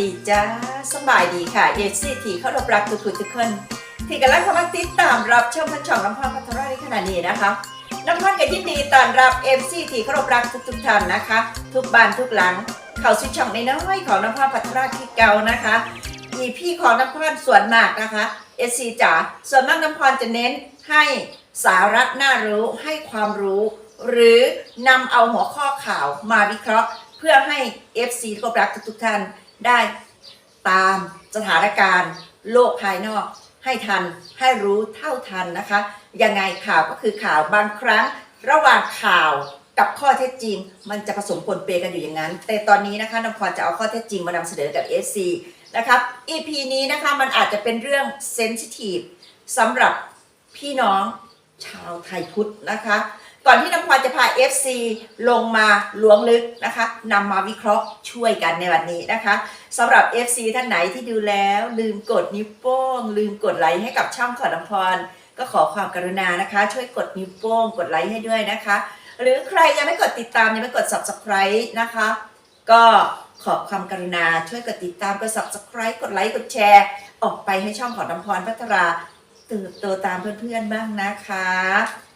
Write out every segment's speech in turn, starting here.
ดีจ้าสบายดีค่ะเอซีทีเขารบรักทุกคนทุกคนที่กำลังกำลังติดตามรับชมพันช่องน้ำพรพัทรราในขณะนี้นะคะน้ำพรกับยินดีต้อนรับเอฟซีทีเขารบรักทุกทุกท่านนะคะ ทุกบ้านทุกหลัง เขาสู่ช่องในน้อยของน้ำพรพัทราที่เก่านะคะอีพี่ของน้ำพรส่วนมากนะคะเอซีจ๋าส่วนมากน้ำพรจะเน้นให้สาระน่ารู้ให้ความรู้ หรือนำเอาหัวข้อข่าวมาวิเคราะห์ เพื่อให้ FC ที่รักทุกท่าน ได้ตามสถานการณ์ โลกภายนอกให้ทันให้รู้เท่าทันนะคะ ยังไงข่าวก็คือข่าวบางครั้ง ระหว่างข่าวกับข้อเท็จจริง มันจะผสมปนเปกันอยู่อย่างนั้น แต่ตอนนี้นะคะน้ำพรจะเอาข้อเท็จจริงมานำเสนอกับ FC นะครับ EP นี้นะคะมันอาจจะเป็นเรื่องเซนซิทีฟสำหรับพี่น้องชาวไทยพุทธนะคะ ก่อนที่น้ำพรจะพา FC ลงมาล้วงลึกนะคะนำมาวิเคราะห์ช่วยกันในวันนี้นะคะสำหรับ FC ท่านไหนที่ดูแล้วลืมกดนิ้วโป้ง ลืมกดไลค์ให้กับช่องของน้ำพรก็ขอความกรุณานะคะ ช่วยกดนิ้วโป้ง กดไลค์ให้ด้วยนะคะ หรือใครยังไม่กดติดตามยังไม่กด subscribe นะคะ ก็ขอความกรุณาช่วยกดติดตามกด subscribe กดไลค์กดแชร์ ออกไปให้ช่องของน้ำพรพัทราเติบโตตามเพื่อนๆบ้างนะคะ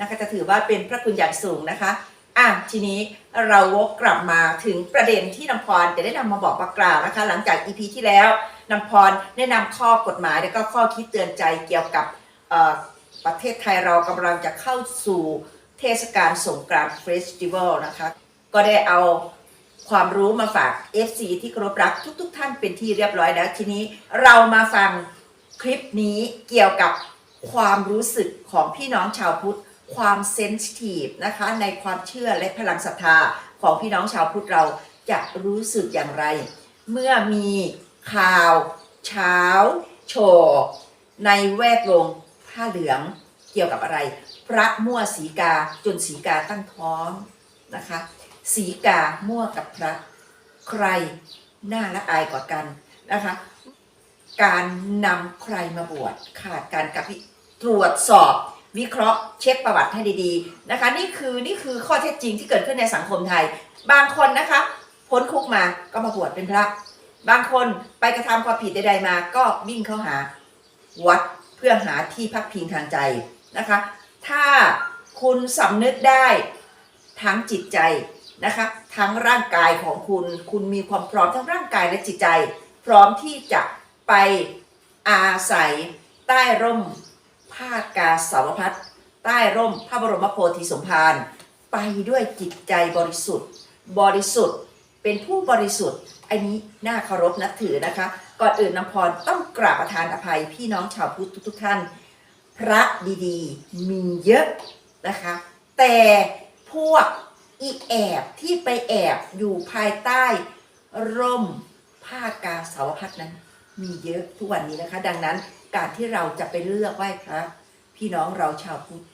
นะคะจะถือว่าเป็นพระคุณอย่างสูงนะคะอะทีนี้เราวกกลับมาถึงประเด็นที่น้ำพรจะได้นำมาบอกมากล่าวนะคะ หลังจาก EP ที่แล้วน้ำพรได้นำข้อกฎหมายและก็ข้อคิดเตือนใจเกี่ยวกับประเทศไทยเรากำลังจะเข้าสู่เทศกาลสงกรานต์เฟสติวัลนะคะ ก็ได้เอาความรู้มาฝาก FC ที่เคารพรักทุกๆทท่านเป็นที่เรียบร้อยแล้ว ทีนี้เรามาฟังคลิปนี้เกี่ยวกับความรู้สึกของพี่น้องชาวพุทธ ความเซนซิทีฟนะคะในความเชื่อและพลังศรัทธาของพี่น้องชาวพุทธเราจะรู้สึกอย่างไร เมื่อมีข่าวเช้าโชว์ในแวดวงผ้าเหลืองเกี่ยวกับอะไร พระมั่วสีกาจนสีกาตั้งท้องนะคะสีกามั่วกับพระใครน่าละอายกว่ากันนะคะการนำใครมาบวชขาดการกับตรวจสอบ วิเคราะห์เช็คประวัติให้ดีๆนะคะ นี่คือนี่คือข้อเท็จจริงที่เกิดขึ้นในสังคมไทย บางคนนะคะพ้นคุกมาก็มาบวชเป็นพระ บางคนไปกระทำความผิดใดๆมา ก็วิ่งเข้าหาวัดเพื่อหาที่พักพิงทางใจนะคะ ถ้าคุณสำนึกได้ทั้งจิตใจนะคะ ทั้งร่างกายของคุณ คุณมีความพร้อมทั้งร่างกายและจิตใจ พร้อมที่จะไปอาศัยใต้ร่ม ผ้ากาสาวพัดใต้ร่มพระบรมโพธิสมภารไปด้วยจิตใจบริสุทธิ์ บริสุทธิ์เป็นผู้บริสุทธิ์ อันนี้น่าเคารพนับถือนะคะ ก่อนอื่นน้ำพรต้องกราบประทานอภัยพี่น้องชาวพุทธทุกท่าน พระดีๆ มีเยอะนะคะ แต่พวกอีแอบที่ไปแอบอยู่ภายใต้ ร่มผ้ากาสาวพัดนั้น มีเยอะทุกวันนี้นะคะ ดังนั้น การที่เราจะไปเลือกไหว้พระพี่น้องเราชาวพุทธ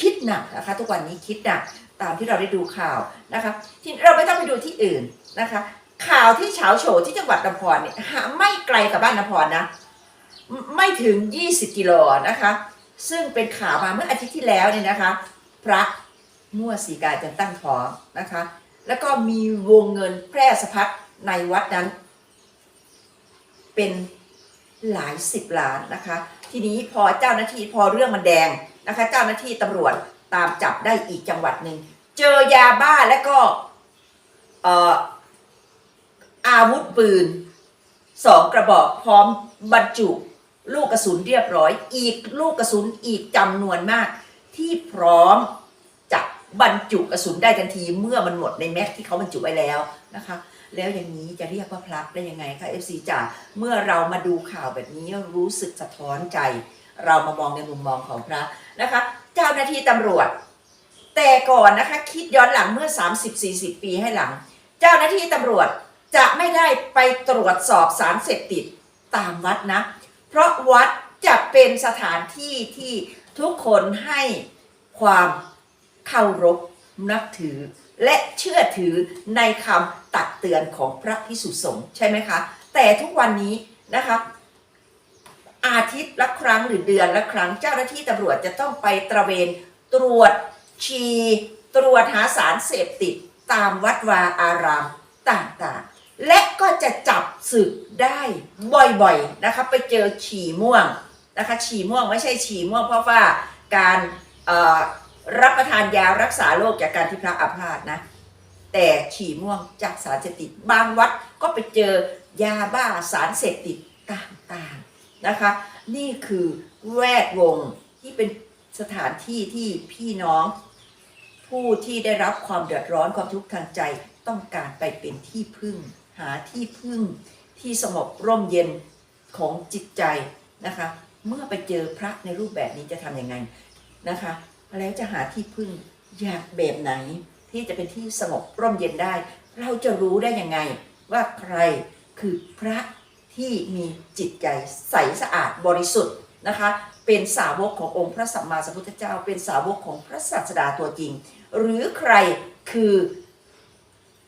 คิดหนักนะคะ ทุกวันนี้คิดหนักตามที่เราได้ดูข่าวนะคะที่เราไม่ต้องไปดูที่อื่นนะคะ ข่าวที่เฉาโฉที่จังหวัดนครเนี่ยไม่ไกลกับบ้านนครนะไม่ไม่ถึง 20 กิโลนะคะ ซึ่งเป็นข่าวมาเมื่ออาทิตย์ที่แล้วเนี่ยนะคะ พระมั่วสีกาจนตั้งท้องนะคะ แล้วก็มีวงเงินแพร่สะพัดในวัดนั้น เป็น หลายสิบล้านนะคะ ทีนี้พอเจ้าหน้าที่พอเรื่องมันแดงนะคะ เจ้าหน้าที่ตำรวจตามจับได้อีกจังหวัดหนึ่งเจอยาบ้าและก็เอ่อาวุธปืนสองกระบอกพร้อมบรรจุลูกกระสุนเรียบร้อย อีกลูกกระสุนอีกจำนวนมากที่พร้อม บรรจุกระสุนได้ทันทีเมื่อมันหมดในแม็กที่เขาบรรจุไว้แล้วนะคะ แล้วอย่างนี้จะเรียกว่าพลักได้ยังไงคะ FC จ๋าเมื่อเรามาดูข่าวแบบนี้รู้สึกสะท้อนใจ เรามามองในมุมมองของพระนะคะ เจ้าหน้าที่ตำรวจ แต่ก่อนนะคะคิดย้อนหลังเมื่อ 30-40 ปีให้หลัง เจ้าหน้าที่ตำรวจจะไม่ได้ไปตรวจสอบสารเสพติดตามวัดนะ เพราะวัดจะเป็นสถานที่ที่ทุกคนให้ความ เคารพนับถือ และเชื่อถือในคำตักเตือนของพระพิสุสงฆ์ใช่ไหมคะ แต่ทุกวันนี้นะคะอาทิตย์ละครั้งหรือเดือนละครั้งเจ้าหน้าที่ตำรวจจะต้องไปตระเวนตรวจชีตรวจหาสารเสพติดตามวัดวาอารามต่างๆ และก็จะจับศึกได้บ่อยๆนะคะไปเจอฉี่ม่วงนะคะฉี่ม่วงไม่ใช่ฉี่ม่วงเพราะว่าการเอ่อ รับประทานยารักษาโรคจากการที่พระอาพาธนะ แต่ฉี่ม่วงจากสารเสพติดบางวัดก็ไปเจอยาบ้าสารเสพติดต่างๆนะคะ นี่คือแวดวงที่เป็นสถานที่ที่พี่น้อง ผู้ที่ได้รับความเดือดร้อนความทุกข์ทางใจต้องการไปเป็นที่พึ่ง หาที่พึ่งที่สงบร่มเย็นของจิตใจนะคะ เมื่อไปเจอพระในรูปแบบนี้จะทำยังไงนะคะ แล้วจะหาที่พึ่งอยากแบบไหน ที่จะเป็นที่สงบร่มเย็นได้ เราจะรู้ได้ยังไง ว่าใครคือพระที่มีจิตใจใสสะอาดบริสุทธิ์นะคะ เป็นสาวกขององค์พระสัมมาสัมพุทธเจ้า เป็นสาวกของพระศาสดาตัวจริง หรือใครคือ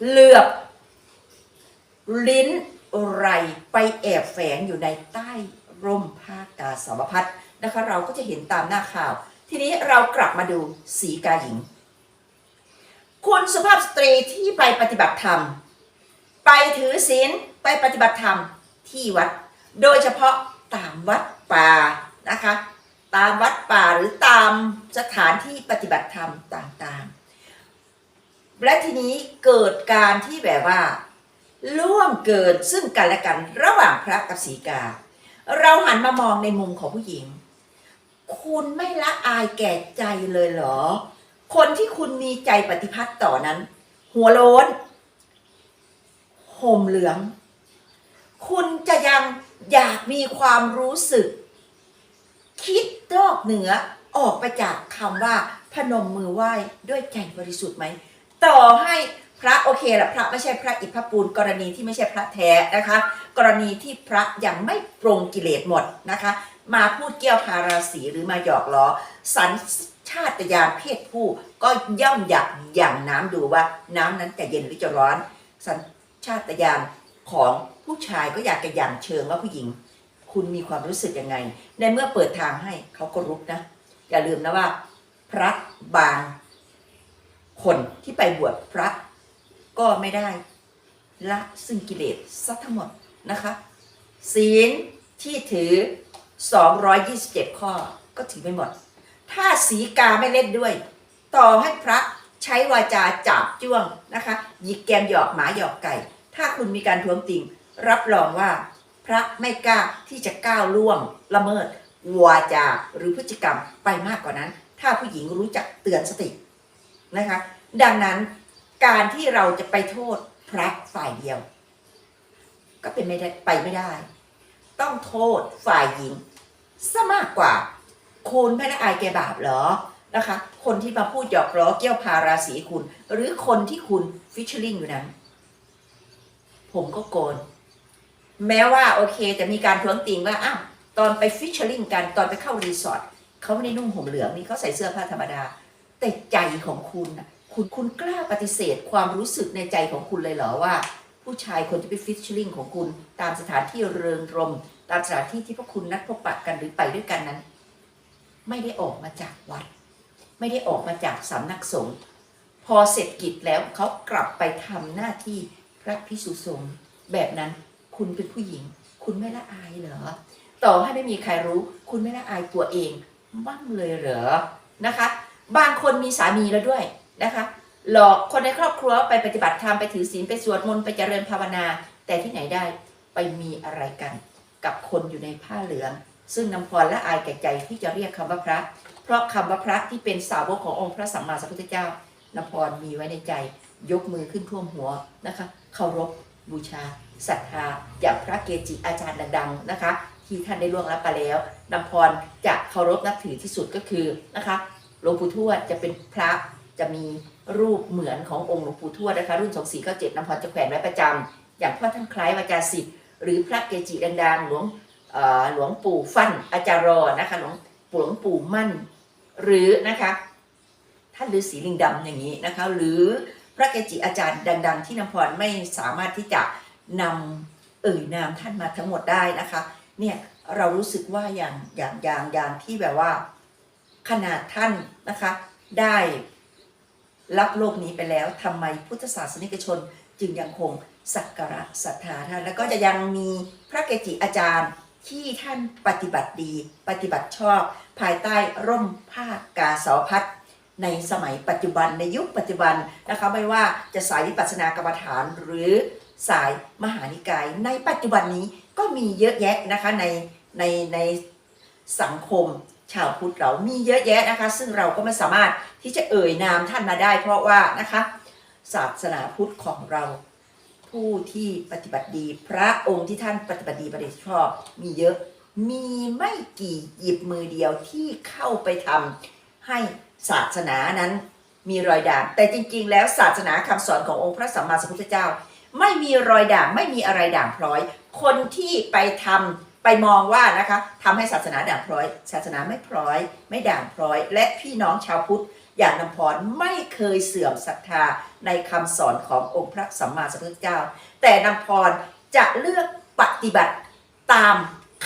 เหลือบลิ้นไรไปแอบแฝงอยู่ในใต้ร่มผ้ากาสาวพัดนะคะ เราก็จะเห็นตามหน้าข่าว ทีนี้เรากลับมาดูสีกาหญิง คุณสุภาพสตรีที่ไปปฏิบัติธรรม ไปถือศีลไปปฏิบัติธรรมที่วัด โดยเฉพาะตามวัดป่านะคะ ตามวัดป่าหรือตามสถานที่ปฏิบัติธรรมต่างๆ และทีนี้เกิดการที่แบบว่าล่วงเกินซึ่งกันและกันระหว่างพระกับสีกา เราหันมามองในมุมของผู้หญิง คุณไม่ละอายแก่ใจเลยเหรอ คนที่คุณมีใจปฏิพัติต่อนั้น หัวโล้นห่มเหลือง คุณจะยังอยากมีความรู้สึก คิดนอกเหนือออกไปจากคำว่าพนมมือไหว้ด้วยใจบริสุทธิ์ไหม ต่อให้ พระโอเคละพระไม่ใช่พระอิฐปูลกรณีที่ไม่ใช่พระแท้นะคะ กรณีที่พระยังไม่ปรงกิเลสหมดนะคะ มาพูดเกี่ยวพาราสีหรือมาหยอกล้อสัญชาตญาณเพศผู้ก็ย่อมอยากอย่างน้ำดูว่าน้ำนั้นจะเย็นหรือจะร้อน สัญชาตญาณของผู้ชายก็อยากจะอย่างเชิงว่าผู้หญิง คุณมีความรู้สึกยังไง ในเมื่อเปิดทางให้เขาก็รุกนะ อย่าลืมนะว่า พระบางคนที่ไปบวชพระ ก็ไม่ได้ละซึ่งกิเลสซะทั้งหมดนะคะ ศีลที่ถือ 227 ข้อก็ถือไม่หมด ถ้าสีกาไม่เล่นด้วย ต่อให้พระใช้วาจาจับจ้วงนะคะหยิกแกมหยอกหมาหยอกไก่ ถ้าคุณมีการท้วงติงรับรองว่า พระไม่กล้าที่จะก้าวล่วงละเมิดวาจาหรือพฤติกรรมไปมากกว่านั้น ถ้าผู้หญิงรู้จักเตือนสตินะคะ ดังนั้น การที่เราจะไปโทษพระฝ่ายเดียว ก็เป็นไม่ได้ไปไม่ได้ ต้องโทษฝ่ายหญิงซะมากกว่าคุณไม่ละอายแกบาปเหรอนะคะ คนที่มาพูดหยอกล้อเกี่ยวพาราศีคุณ หรือคนที่คุณฟิชเชอร์ลิงอยู่นั้น ผมก็โกน แม้ว่าโอเคจะมีการท้วงติงว่าอ้าวตอนไปฟิชเชอร์ลิงกันตอนไปเข้ารีสอร์ทเขาไม่ได้นุ่งห่มเหลืองนี่เขาใส่เสื้อผ้าธรรมดา แต่ใจของคุณนะ คุณคุณกล้าปฏิเสธความรู้สึกในใจของคุณเลยเหรอว่า ผู้ชายคนที่ไปฟิชชอร์ลิงของคุณ ตามสถานที่เริงรม ตามสถานที่ที่พวกคุณนัดพบปะกันหรือไปด้วยกันนั้น ไม่ได้ออกมาจากวัด ไม่ได้ออกมาจากสำนักสงฆ์พอเสร็จกิจแล้วเขากลับไปทำหน้าที่พระพิสุสงฆ์แบบนั้นคุณเป็นผู้หญิง คุณไม่ละอายเหรอ ต่อให้ไม่มีใครรู้ คุณไม่ละอายตัวเองบ้างเลยเหรอนะคะ บางคนมีสามีแล้วด้วย นะคะ หลอกคนในครอบครัวไปปฏิบัติธรรมไปถือศีลไปสวดมนต์ไปเจริญภาวนา แต่ที่ไหนได้ไปมีอะไรกัน กับคนอยู่ในผ้าเหลือง ซึ่งนำพรและอายแก่ใจที่จะเรียกคำว่าพระ เพราะคำว่าพระที่เป็นสาวกขององค์พระสัมมาสัมพุทธเจ้านำพรมีไว้ในใจ ยกมือขึ้นท่วมหัวนะคะเคารพบูชาศรัทธาจากพระเกจิอาจารย์ดังๆนะคะที่ท่านได้ล่วงลับไปแล้วนำพรจะเคารพนับถือที่สุดก็คือนะคะหลวงปู่ทวดจะเป็นพระ จะมีรูปเหมือนขององค์หลวงปู่ทวดนะคะ รุ่นสองสี่เก้าเจ็ดน้ำพรจะแขวนไว้ประจำอย่างพ่อท่านคล้ายวาจาสิทธิ์หรือพระเกจิดังๆหลวงหลวงปู่ฟั่นอาจารย์รอนะคะหลวงหลวงปู่มั่น หรือนะคะท่านฤาษีลิงดำอย่างนี้นะคะ หรือพระเกจิอาจารย์ดัง ๆ ที่น้ำพรไม่สามารถที่จะนำเอ่ยนามท่านมาทั้งหมดได้นะคะเนี่ยเรารู้สึกว่าอย่างอย่างอย่างอย่างที่แบบว่า ขนาดท่านนะคะ ได้ รับโลกนี้ไปแล้วทำไมพุทธศาสนิกชนจึงยังคงสักการะศรัทธาท่านแล้วก็จะยังมีพระเกจิอาจารย์ที่ท่านปฏิบัติดี ปฏิบัติชอบ ภายใต้ร่มผ้ากาสาวพัดในสมัยปัจจุบันในยุคปัจจุบันนะคะไม่ว่าจะสายวิปัสสนากรรมฐานหรือสายมหานิกาย ในปัจจุบันนี้ก็มีเยอะแยะนะคะในในในสังคม ชาวพุทธเรามีเยอะแยะนะคะ ซึ่งเราก็ไม่สามารถที่จะเอ่ยนามท่านมาได้ เพราะว่านะคะศาสนาพุทธของเรา ผู้ที่ปฏิบัติดี พระองค์ที่ท่านปฏิบัติดีปฏิบัติชอบ มีเยอะมีไม่กี่หยิบมือเดียวที่เข้าไปทำให้ศาสนานั้นมีรอยด่างแต่จริงๆ แล้วศาสนาคำสอนขององค์พระสัมมาสัมพุทธเจ้า ไม่มีรอยด่างไม่มีอะไรด่างพร้อย คนที่ไปทำ ไปมองว่านะคะทำให้ศาสนาด่างพร้อย ศาสนาไม่พร้อย ไม่ด่างพร้อย และพี่น้องชาวพุทธอย่างนำพรไม่เคยเสื่อมศรัทธาในคำสอนขององค์พระสัมมาสัมพุทธเจ้า แต่นำพรจะเลือกปฏิบัติตาม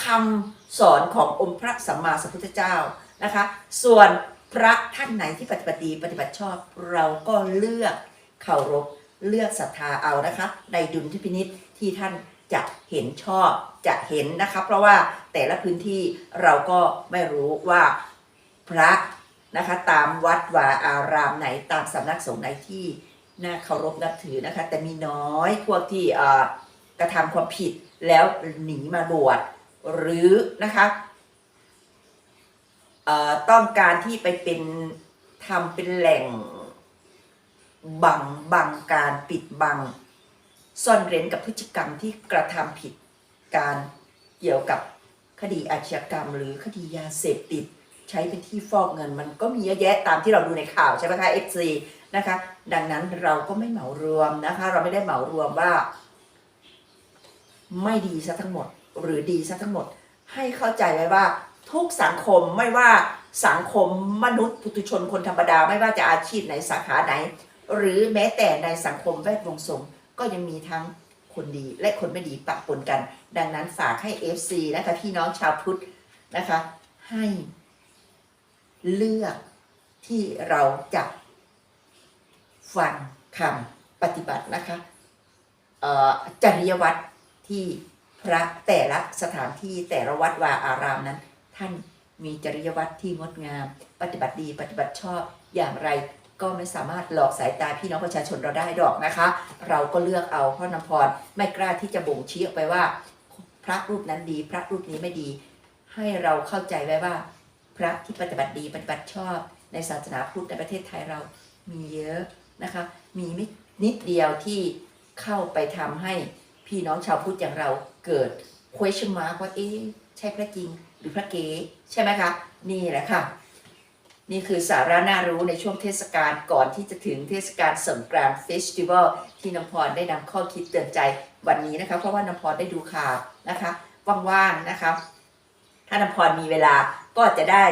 คำสอนขององค์พระสัมมาสัมพุทธเจ้านะคะ ส่วนพระท่านไหนที่ปฏิบัติดีปฏิบัติชอบเราก็เลือกเคารพเลือกศรัทธาเอานะคะ ในดุลพินิษที่ท่าน จะเห็นชอบจะเห็นนะคะ เพราะว่าแต่ละพื้นที่เราก็ไม่รู้ว่าพระนะคะตามวัดวาอารามไหนตามสำนักสงฆ์ไหนที่น่าเคารพนับถือนะคะ แต่มีน้อยพวกที่กระทำความผิดแล้วหนีมาบวชหรือนะคะต้องการที่ไปเป็นทำเป็นแหล่งบังบังการปิดบัง ซ่อนเร้นกับพฤติกรรมที่กระทำผิดการเกี่ยวกับคดีอาชญากรรม หรือคดียาเสพติด ใช้เป็นที่ฟอกเงิน มันก็มีเยอะแยะตามที่เราดูในข่าวใช่ไหมคะ FC นะคะ ดังนั้นเราก็ไม่เหมารวมนะคะ เราไม่ได้เหมารวมว่า ไม่ดีซะทั้งหมด หรือดีซะทั้งหมด ให้เข้าใจไว้ว่าทุกสังคมไม่ว่าสังคมมนุษย์ปุถุชนคนธรรมดา ไม่ว่าจะอาชีพไหนสาขาไหน หรือแม้แต่ในสังคมแวดวงสงฆ์ ก็ยังมีทั้งคนดีและคนไม่ดีปะปนกัน ดังนั้นฝากให้ FC นะคะพี่น้องชาวพุทธนะคะ ให้เลือกที่เราจะฟังคำปฏิบัตินะคะเจริยวัตรที่พระแต่ละสถานที่แต่ละวัดวาอารามนั้น ท่านมีจริยวัตรที่งดงาม ปฏิบัติดีปฏิบัติชอบอย่างไร ก็ไม่สามารถหลอกสายตาพี่น้องประชาชนเราได้ดอกนะคะ เราก็เลือกเอาเพราะน้ำพรไม่กล้าที่จะบ่งชี้ออกไปว่า พระรูปนั้นดี พระรูปนี้ไม่ดี ให้เราเข้าใจไว้ว่า พระที่ปฏิบัติดีปฏิบัติชอบ ในศาสนาพุทธในประเทศไทยเรามีเยอะนะคะ มีไม่นิดเดียวที่เข้าไปทำให้พี่น้องชาวพุทธอย่างเราเกิด question mark ว่าเอ๊ะใช่พระจริงหรือพระเก๋ใช่ไหมคะ นี่แหละค่ะ นี่คือสาระน่ารู้ในช่วงเทศกาลก่อนที่จะถึงเทศกาลสงกรานต์เฟสติวัลที่น้ำพรได้นำข้อคิดเตือนใจวันนี้นะคะ เพราะว่าน้ำพรได้ดูข่าวนะคะว่างๆนะคะ ถ้าน้ำพรมีเวลาก็จะได้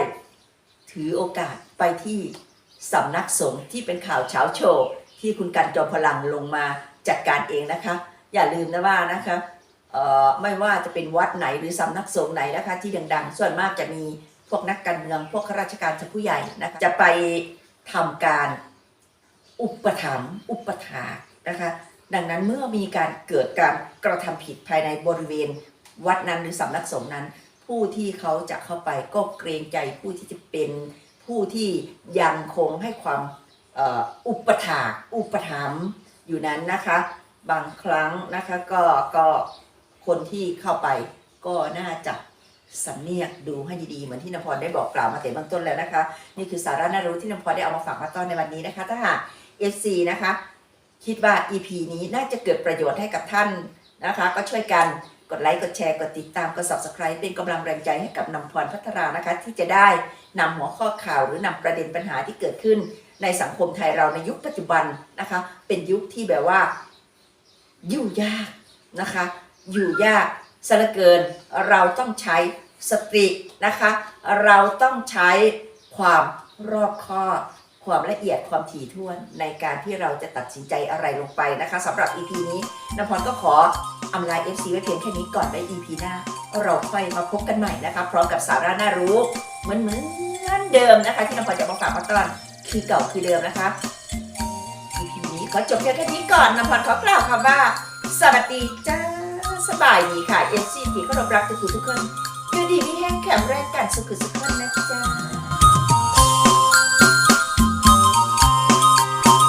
ถือโอกาสไปที่สำนักสงฆ์ที่เป็นข่าวเช้าโชว์ที่คุณกันจอมพลังลงมาจัดการเองนะคะ อย่าลืมนะว่านะคะไม่ว่าจะเป็นวัดไหนหรือสำนักสงฆ์ไหนนะคะ ที่ดังๆ ส่วนมากจะมี พวกนักการเมือง พวกข้าราชการชั้นผู้ใหญ่นะคะจะไปทำการอุปถัมภ์อุปถากนะคะ ดังนั้นเมื่อมีการเกิดการกระทำผิดภายในบริเวณ วัดนั้นหรือสำนักสงฆ์นั้น ผู้ที่เขาจะเข้าไปก็เกรงใจผู้ที่จะเป็นผู้ที่ยังคงให้ความอ,อุปถากอุปถัมภ์อยู่นั้นนะคะบางครั้งนะคะก็ก็คนที่เข้าไปก็น่าจะ สำเนียกดูให้ดีๆ เหมือนที่นพรได้บอกกล่าวมาแต่เบื้องต้นแล้วนะคะ นี่คือสาระน่ารู้ที่นพรได้เอามาฝากมาต้อนในวันนี้นะคะ ถ้าหาก FC นะคะ คิดว่า EP นี้น่าจะเกิดประโยชน์ให้กับท่านนะคะ ก็ช่วยกันกดไลค์กดแชร์กดติดตามกด subscribe เป็นกำลังแรงใจให้กับนำพรพัฒนานะคะ ที่จะได้นำหัวข้อข่าวหรือนำประเด็นปัญหาที่เกิดขึ้น ในสังคมไทยเราในยุคปัจจุบันนะคะ เป็นยุคที่แบบว่าอยู่ยากนะคะ อยู่ยาก สลือเกินเราต้องใช้สตินะคะ เราต้องใช้ความรอบคอบความละเอียดความถี่ถ้วนในการที่เราจะตัดสินใจอะไรลงไปนะคะสำหรับ EP นี้นพรก็ขออำลา FC ไว้เพียงแค่นี้ก่อนใน EP หน้า เราค่อยมาพบกันใหม่นะคะพร้อมกับสาระน่ารู้เหมือนเหมือนเดิมนะคะ ที่นพรจะมาฝากมาตอนคือเก่าคือเดิมนะคะ EP นี้ขอจบเพียงแค่นี้ก่อนนพรขอกล่าวคำว่า สวัสดีจ้า สบายดีค่ะเอฟซีที่เคารพรักทุกทุกคนอยู่ดีมีแห้งแข็งแรงกันสุขสุขคนนะจ๊ะ